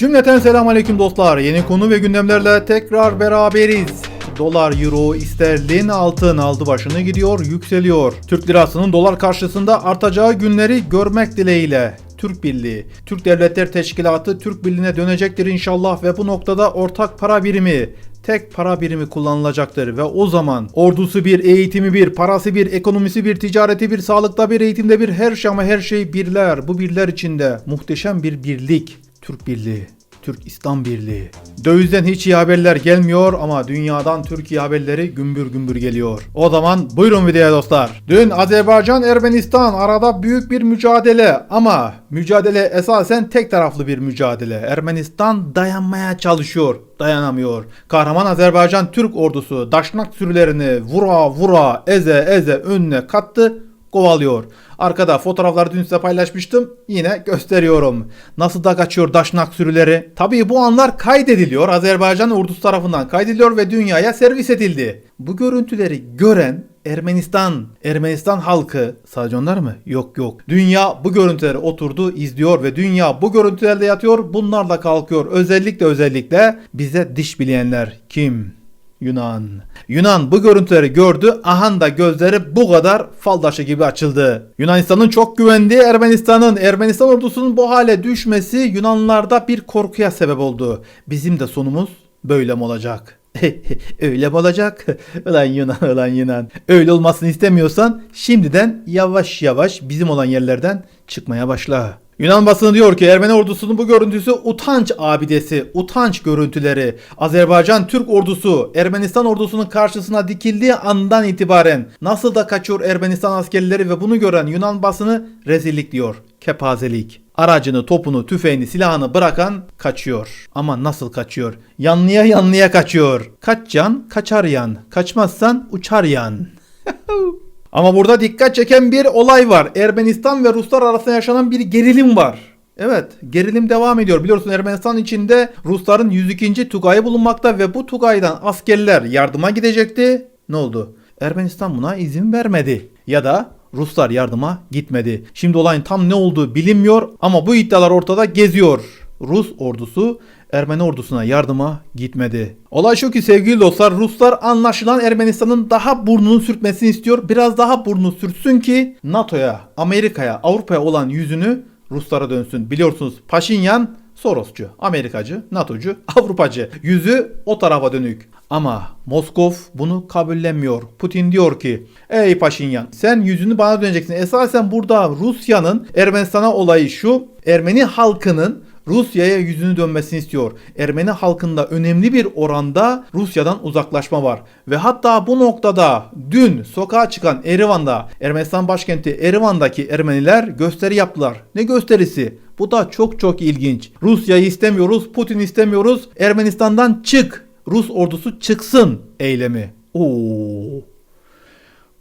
Cümleten selamun aleyküm dostlar. Yeni konu ve gündemlerle tekrar beraberiz. Dolar, euro, sterlin, altın aldı başını gidiyor, yükseliyor. Türk lirasının dolar karşısında artacağı günleri görmek dileğiyle. Türk Birliği, Türk Devletler Teşkilatı Türk Birliği'ne dönecektir inşallah ve bu noktada ortak para birimi, tek para birimi kullanılacaktır ve o zaman ordusu bir, eğitimi bir, parası bir, ekonomisi bir, ticareti bir, sağlıkta bir, eğitimde bir, her şey ama her şey birler. Bu birler içinde muhteşem bir birlik. Türk Birliği. Türk İslam Birliği. Dövizden hiç iyi haberler gelmiyor ama dünyadan Türkiye haberleri gümbür gümbür geliyor. O zaman buyurun videoya dostlar. Dün Azerbaycan Ermenistan arada büyük bir mücadele ama mücadele esasen tek taraflı bir mücadele. Ermenistan dayanmaya çalışıyor, dayanamıyor. Kahraman Azerbaycan Türk ordusu daşnak sürülerini vura vura eze eze önüne kattı kovalıyor. Arkada fotoğrafları dün size paylaşmıştım. Yine gösteriyorum. Nasıl da kaçıyor daşnak sürüleri. Tabii bu anlar kaydediliyor. Azerbaycan ordusu tarafından kaydediliyor ve dünyaya servis edildi. Bu görüntüleri gören Ermenistan, Ermenistan halkı sadece onlar mı? Yok yok. Dünya bu görüntüleri oturdu, izliyor ve dünya bu görüntülerde yatıyor, bunlarla kalkıyor. Özellikle özellikle bize diş bileyenler kim? Yunan. Yunan bu görüntüleri gördü. Ahan da gözleri bu kadar faldaşı gibi açıldı. Yunanistan'ın çok güvendiği Ermenistan'ın, Ermenistan ordusunun bu hale düşmesi Yunanlılarda bir korkuya sebep oldu. Bizim de sonumuz böyle mi olacak? Öyle mi olacak? Ulan Yunan, ulan Yunan. Öyle olmasını istemiyorsan şimdiden yavaş yavaş bizim olan yerlerden çıkmaya başla. Yunan basını diyor ki Ermeni ordusunun bu görüntüsü utanç abidesi, utanç görüntüleri. Azerbaycan Türk ordusu Ermenistan ordusunun karşısına dikildiği andan itibaren nasıl da kaçıyor Ermenistan askerleri ve bunu gören Yunan basını rezillik diyor. Kepazelik. Aracını, topunu, tüfeğini, silahını bırakan kaçıyor. Ama nasıl kaçıyor? Yanlıya yanlıya kaçıyor. Kaç yan, kaçar yan. Kaçmazsan uçar yan. Ama burada dikkat çeken bir olay var. Ermenistan ve Ruslar arasında yaşanan bir gerilim var. Evet, gerilim devam ediyor. Biliyorsun Ermenistan içinde Rusların 102. Tugayı bulunmakta ve bu Tugay'dan askerler yardıma gidecekti. Ne oldu? Ermenistan buna izin vermedi. Ya da Ruslar yardıma gitmedi. Şimdi olayın tam ne olduğu bilinmiyor ama bu iddialar ortada geziyor. Rus ordusu Ermeni ordusuna yardıma gitmedi. Olay şu ki sevgili dostlar Ruslar anlaşılan Ermenistan'ın daha burnunu sürtmesini istiyor. Biraz daha burnunu sürtsün ki NATO'ya, Amerika'ya, Avrupa'ya olan yüzünü Ruslara dönsün. Biliyorsunuz Paşinyan Sorosçu, Amerikacı, NATO'cu, Avrupacı. Yüzü o tarafa dönük. Ama Moskov bunu kabullenmiyor. Putin diyor ki ey Paşinyan sen yüzünü bana döneceksin. Esasen burada Rusya'nın Ermenistan'a olayı şu. Ermeni halkının Rusya'ya yüzünü dönmesini istiyor. Ermeni halkında önemli bir oranda Rusya'dan uzaklaşma var. Ve hatta bu noktada dün sokağa çıkan Erivan'da, Ermenistan başkenti Erivan'daki Ermeniler gösteri yaptılar. Ne gösterisi? Bu da çok çok ilginç. Rusya'yı istemiyoruz, Putin istemiyoruz. Ermenistan'dan çık. Rus ordusu çıksın eylemi. Oo.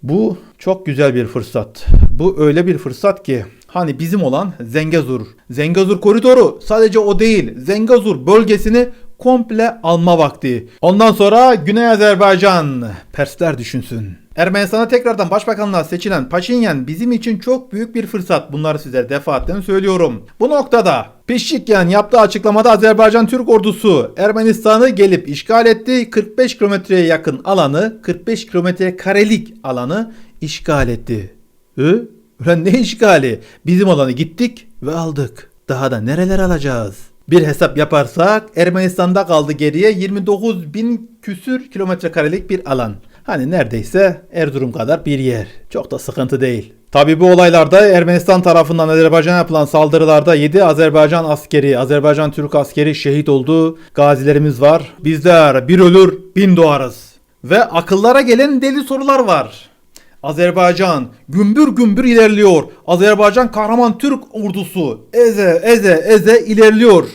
Bu çok güzel bir fırsat. Bu öyle bir fırsat ki hani bizim olan Zengezur. Zengezur koridoru sadece o değil. Zengezur bölgesini komple alma vakti. Ondan sonra Güney Azerbaycan. Persler düşünsün. Ermenistan'a tekrardan başbakanlığa seçilen Paşinyan bizim için çok büyük bir fırsat. Bunları size defaatle söylüyorum. Bu noktada Pişikyan yaptığı açıklamada Azerbaycan Türk ordusu Ermenistan'ı gelip işgal etti. 45 kilometreye yakın alanı, 45 kilometre karelik alanı işgal etti. Hı? Ulan ne işgali? Bizim alanı gittik ve aldık. Daha da nereler alacağız? Bir hesap yaparsak Ermenistan'da kaldı geriye 29 bin küsür kilometre karelik bir alan. Hani neredeyse Erzurum kadar bir yer. Çok da sıkıntı değil. Tabi bu olaylarda Ermenistan tarafından Azerbaycan'a yapılan saldırılarda 7 Azerbaycan askeri, Azerbaycan Türk askeri şehit oldu. Gazilerimiz var. Bizler bir ölür bin doğarız. Ve akıllara gelen deli sorular var. Azerbaycan gümbür gümbür ilerliyor. Azerbaycan kahraman Türk ordusu eze eze eze ilerliyor.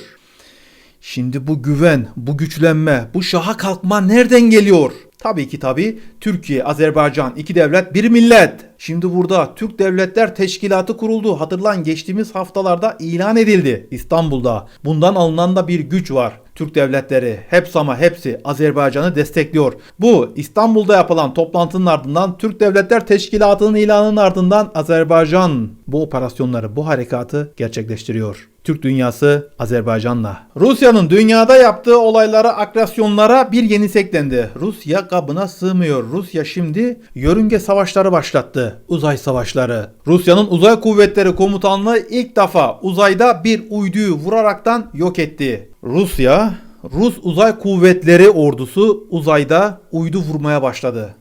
Şimdi bu güven, bu güçlenme, bu şaha kalkma nereden geliyor? Tabii ki tabii Türkiye, Azerbaycan iki devlet bir millet. Şimdi burada Türk Devletler Teşkilatı kuruldu. Hatırlan geçtiğimiz haftalarda ilan edildi İstanbul'da. Bundan alınan da bir güç var. Türk devletleri hepsi ama hepsi Azerbaycan'ı destekliyor. Bu İstanbul'da yapılan toplantının ardından Türk Devletler Teşkilatı'nın ilanının ardından Azerbaycan bu operasyonları, bu harekatı gerçekleştiriyor. Türk dünyası Azerbaycan'la. Rusya'nın dünyada yaptığı olaylara, agresyonlara bir yenisi eklendi. Rusya kabına sığmıyor. Rusya şimdi yörünge savaşları başlattı. Uzay savaşları. Rusya'nın uzay kuvvetleri komutanlığı ilk defa uzayda bir uyduyu vuraraktan yok etti. Rusya, Rus uzay kuvvetleri ordusu uzayda uydu vurmaya başladı.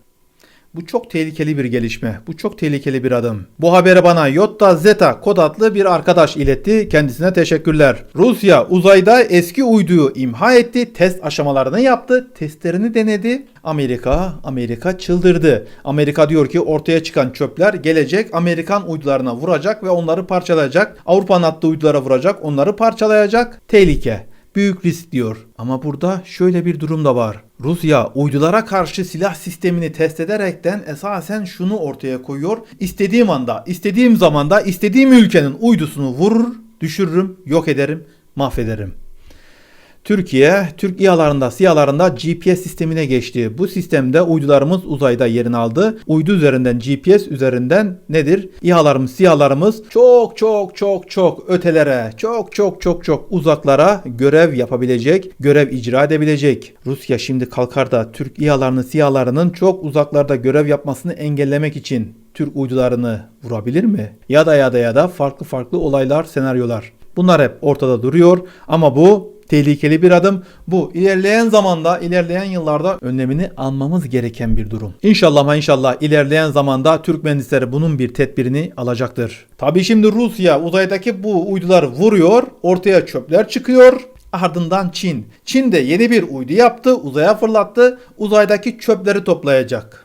Bu çok tehlikeli bir gelişme. Bu çok tehlikeli bir adım. Bu haberi bana Yotta Zeta kod adlı bir arkadaş iletti. Kendisine teşekkürler. Rusya uzayda eski uyduyu imha etti. Test aşamalarını yaptı. Testlerini denedi. Amerika, Amerika çıldırdı. Amerika diyor ki ortaya çıkan çöpler gelecek Amerikan uydularına vuracak ve onları parçalayacak. Avrupa'nın attığı uydulara vuracak, onları parçalayacak. Tehlike büyük risk diyor. Ama burada şöyle bir durum da var. Rusya uydulara karşı silah sistemini test ederekten esasen şunu ortaya koyuyor. İstediğim anda, istediğim zamanda, istediğim ülkenin uydusunu vurur, düşürürüm, yok ederim, mahvederim. Türkiye, Türk İHA'larında, SİHA'larında GPS sistemine geçti. Bu sistemde uydularımız uzayda yerini aldı. Uydu üzerinden, GPS üzerinden nedir? İHA'larımız, SİHA'larımız çok çok çok çok ötelere, çok çok çok çok uzaklara görev yapabilecek, görev icra edebilecek. Rusya şimdi kalkar da Türk İHA'larının, SİHA'larının çok uzaklarda görev yapmasını engellemek için Türk uydularını vurabilir mi? Ya da ya da ya da farklı farklı olaylar, senaryolar. Bunlar hep ortada duruyor ama bu tehlikeli bir adım. Bu ilerleyen zamanda, ilerleyen yıllarda önlemini almamız gereken bir durum. İnşallah inşallah ilerleyen zamanda Türk mühendisleri bunun bir tedbirini alacaktır. Tabi şimdi Rusya uzaydaki bu uydular vuruyor, ortaya çöpler çıkıyor. Ardından Çin. Çin de yeni bir uydu yaptı, uzaya fırlattı. Uzaydaki çöpleri toplayacak.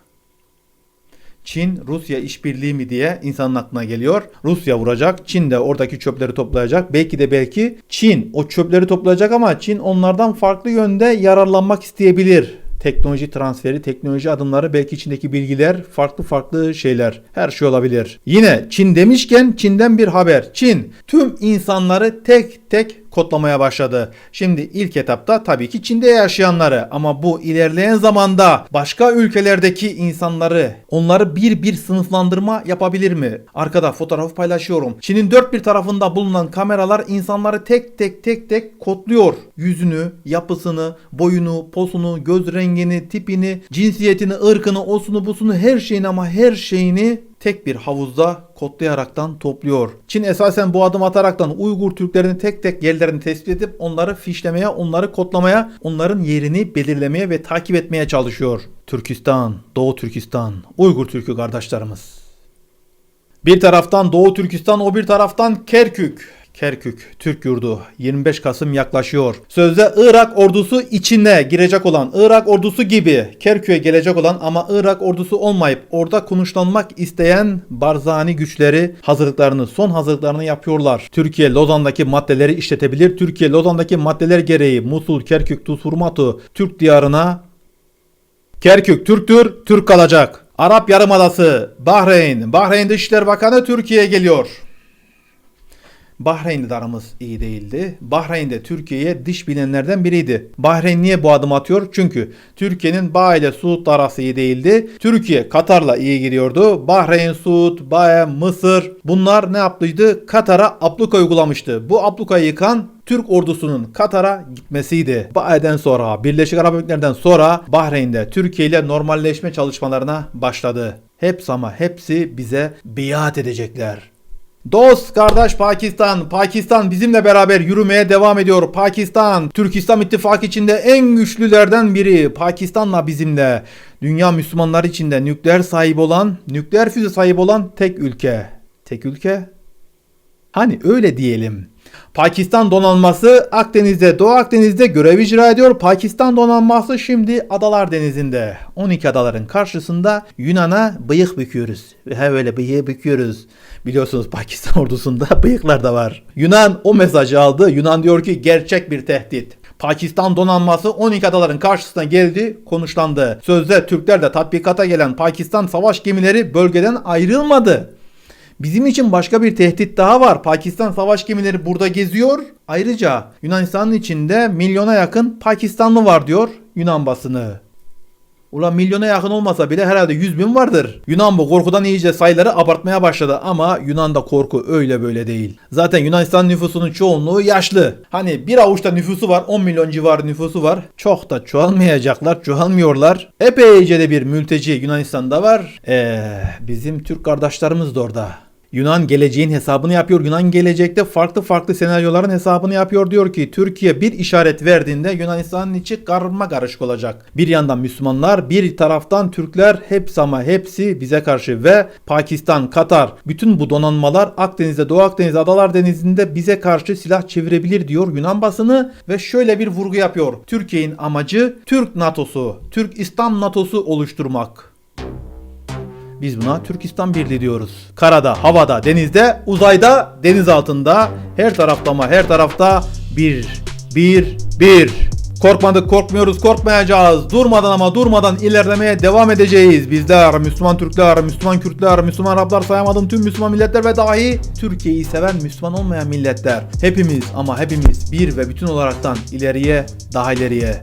Çin Rusya işbirliği mi diye insanın aklına geliyor. Rusya vuracak. Çin de oradaki çöpleri toplayacak. Belki de belki Çin o çöpleri toplayacak ama Çin onlardan farklı yönde yararlanmak isteyebilir. Teknoloji transferi, teknoloji adımları, belki içindeki bilgiler, farklı farklı şeyler. Her şey olabilir. Yine Çin demişken Çin'den bir haber. Çin tüm insanları tek tek kodlamaya başladı. Şimdi ilk etapta tabii ki Çin'de yaşayanları ama bu ilerleyen zamanda başka ülkelerdeki insanları onları bir bir sınıflandırma yapabilir mi? Arkada fotoğrafı paylaşıyorum. Çin'in dört bir tarafında bulunan kameralar insanları tek tek tek tek kodluyor. Yüzünü, yapısını, boyunu, posunu, göz rengini, tipini, cinsiyetini, ırkını, osunu, busunu her şeyini ama her şeyini tek bir havuzda kodlayaraktan topluyor. Çin esasen bu adım ataraktan Uygur Türklerini tek tek yerlerini tespit edip onları fişlemeye, onları kodlamaya, onların yerini belirlemeye ve takip etmeye çalışıyor. Türkistan, Doğu Türkistan, Uygur Türkü kardeşlerimiz. Bir taraftan Doğu Türkistan, o bir taraftan Kerkük. Kerkük, Türk yurdu 25 Kasım yaklaşıyor. Sözde Irak ordusu içine girecek olan, Irak ordusu gibi Kerkük'e gelecek olan ama Irak ordusu olmayıp orada konuşlanmak isteyen Barzani güçleri hazırlıklarını, son hazırlıklarını yapıyorlar. Türkiye Lozan'daki maddeleri işletebilir. Türkiye Lozan'daki maddeler gereği Musul, Kerkük, Tuzhurmatu Türk diyarına Kerkük Türktür, Türk kalacak. Arap Yarımadası, Bahreyn, Bahreyn Dışişleri Bakanı Türkiye'ye geliyor. Bahreyn'de de aramız iyi değildi. Bahreyn'de Türkiye'ye dış bilenlerden biriydi. Bahreyn niye bu adım atıyor? Çünkü Türkiye'nin Bağ ile Suud'la arası iyi değildi. Türkiye Katar'la iyi gidiyordu. Bahreyn, Suud, Bağ, Mısır bunlar ne yaptıydı? Katar'a abluka uygulamıştı. Bu ablukayı yıkan Türk ordusunun Katar'a gitmesiydi. Bağ'den sonra, Birleşik Arap Emirlikleri'nden sonra Bahreyn'de Türkiye ile normalleşme çalışmalarına başladı. Hepsi ama hepsi bize biat edecekler. Dost kardeş Pakistan, Pakistan bizimle beraber yürümeye devam ediyor. Pakistan, Türk İslam İttifakı içinde en güçlülerden biri. Pakistan'la bizimle. Dünya Müslümanları içinde nükleer sahibi olan, nükleer füze sahibi olan tek ülke. Tek ülke? Hani öyle diyelim. Pakistan donanması Akdeniz'de, Doğu Akdeniz'de görev icra ediyor. Pakistan donanması şimdi Adalar Denizi'nde. 12 adaların karşısında Yunan'a bıyık büküyoruz. He öyle bıyığı büküyoruz. Biliyorsunuz Pakistan ordusunda bıyıklar da var. Yunan o mesajı aldı. Yunan diyor ki gerçek bir tehdit. Pakistan donanması 12 adaların karşısına geldi, konuşlandı. Sözde Türkler de tatbikata gelen Pakistan savaş gemileri bölgeden ayrılmadı. Bizim için başka bir tehdit daha var. Pakistan savaş gemileri burada geziyor. Ayrıca Yunanistan'ın içinde milyona yakın Pakistanlı var diyor Yunan basını. Ulan milyona yakın olmasa bile herhalde 100 bin vardır. Yunan bu korkudan iyice sayıları abartmaya başladı ama Yunan'da korku öyle böyle değil. Zaten Yunanistan nüfusunun çoğunluğu yaşlı. Hani bir avuçta nüfusu var 10 milyon civarı nüfusu var. Çok da çoğalmayacaklar çoğalmıyorlar. Epeyce de bir mülteci Yunanistan'da var. Eee bizim Türk kardeşlerimiz de orada. Yunan geleceğin hesabını yapıyor. Yunan gelecekte farklı farklı senaryoların hesabını yapıyor. Diyor ki Türkiye bir işaret verdiğinde Yunanistan'ın içi karma karışık olacak. Bir yandan Müslümanlar, bir taraftan Türkler hepsi ama hepsi bize karşı ve Pakistan, Katar bütün bu donanmalar Akdeniz'de, Doğu Akdeniz, Adalar Denizi'nde bize karşı silah çevirebilir diyor Yunan basını ve şöyle bir vurgu yapıyor. Türkiye'nin amacı Türk NATO'su, Türk İslam NATO'su oluşturmak. Biz buna Türkistan Birliği diyoruz. Karada, havada, denizde, uzayda, deniz altında, her tarafta ama her tarafta bir, bir, bir. Korkmadık, korkmuyoruz, korkmayacağız. Durmadan ama durmadan ilerlemeye devam edeceğiz. Bizler, Müslüman Türkler, Müslüman Kürtler, Müslüman Araplar sayamadım tüm Müslüman milletler ve dahi Türkiye'yi seven Müslüman olmayan milletler. Hepimiz ama hepimiz bir ve bütün olaraktan ileriye, daha ileriye.